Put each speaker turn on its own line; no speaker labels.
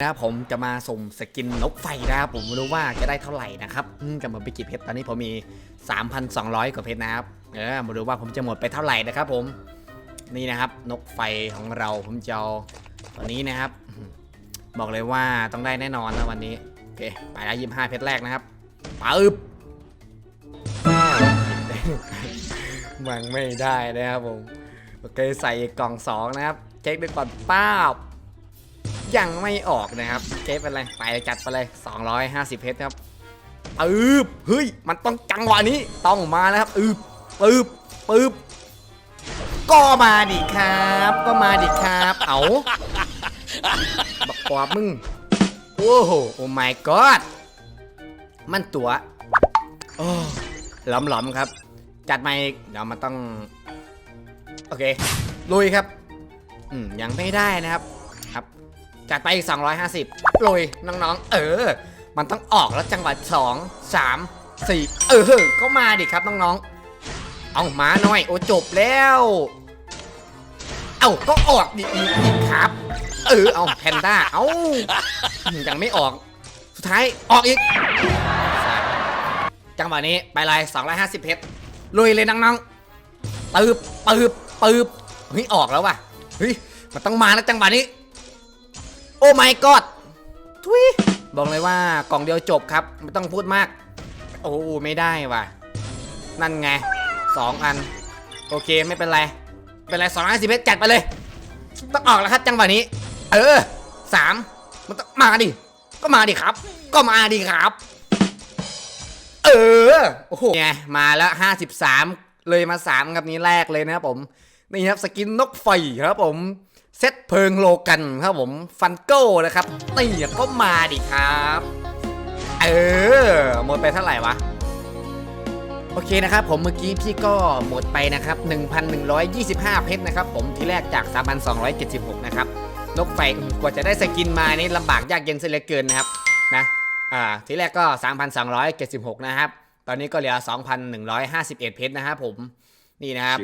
นะครับผมจะมาส่งสกินนกไฟนะครับผมไม่รู้ว่าจะได้เท่าไหร่นะครับจะหมดไปกี่เพชรตอนนี้ผมมี 3,200 กว่าเพชรนะครับเออมาดูว่าผมจะหมดไปเท่าไหร่นะครับผมนี่นะครับ นกไฟของเราผมจะเอาตัวนี้นะครับ บอกเลยว่าต้องได้แน่นอนนะวันนี้โอเคไปแล้วยี่ห้าเพชรแรกนะครับปึ๊บมันไม่ได้นะครับผมโอเคใส่กล่องสองนะครับ เช็คดูก่อนป้าบ ยังไม่ออกนะครับเจ๊เป็นไรไปจัดไปเลย 250 เพชรครับอึบเฮ้ย มันต้องจังหวะนี้ต้องมาแล้วครับอึบปึ๊บปึ๊บก็มาดิครับ ก็มาดิครับ เอาบักกวาบมึง โอ้โห โอ้ my god มันตัวโอ้หลอมๆครับ จัดมาอีกเดี๋ยวมันต้อง โอเค ลุยครับ อืม ยังไม่ได้นะครับ จัดไปอีก 250ลุยน้องๆ เออ มันต้องออกแล้วจังหวะ2 3 4 เออ ก็มาดิครับน้องๆ เอามาหน่อย โอ้จบแล้ว เอาก็ออกดิอีกอีกครับ เออ เอาแพนด้า เอายังไม่ออก สุดท้ายออกอีก จังหวะนี้ไปเลย250 เพชรลุยเลยน้องๆปืบปืบปืบเฮ้ยออกแล้วว่ะ เฮ้ย มันต้องมาแล้วจังหวะนี้ โอ้ my god ทุยบอกเลยว่ากล่องเดียวจบครับ ไม่ต้องพูดมาก โอ้ไม่ได้ว่ะ นั่นไงสองอัน โอเคไม่เป็นไรไม่เป็นไรสองร้อยสิบเอ็ดจัดไปเลย ต้องออกแล้วครับจังหวะนี้ เออสามมันต้องมาดิ ก็มาดิครับ ก็มาดิครับ เออ โอ้โหไงมาแล้วห้าสิบสามเลยมาสามครับนี้แรกเลยนะครับผม นี่ครับสกินนกไฟครับผม เซตเพลิงโลกันครับผมฟันโก้นะครับนี่ก็มาดิครับ เออหมดไปเท่าไหร่วะ โอเคนะครับผมเมื่อกี้พี่ก็หมดไปนะครับ 1,125 เพชรนะครับ ผมที่แรกจาก 3,276 นะครับนกไฟกว่าจะได้สกินมานี่ลำบากยากเย็นเสียเหลือเกินนะครับนะอ่าทีแรกก็ 3,276 นะครับ ตอนนี้ก็เหลือ 2,151 เพชรนะครับผมนี่นะครับ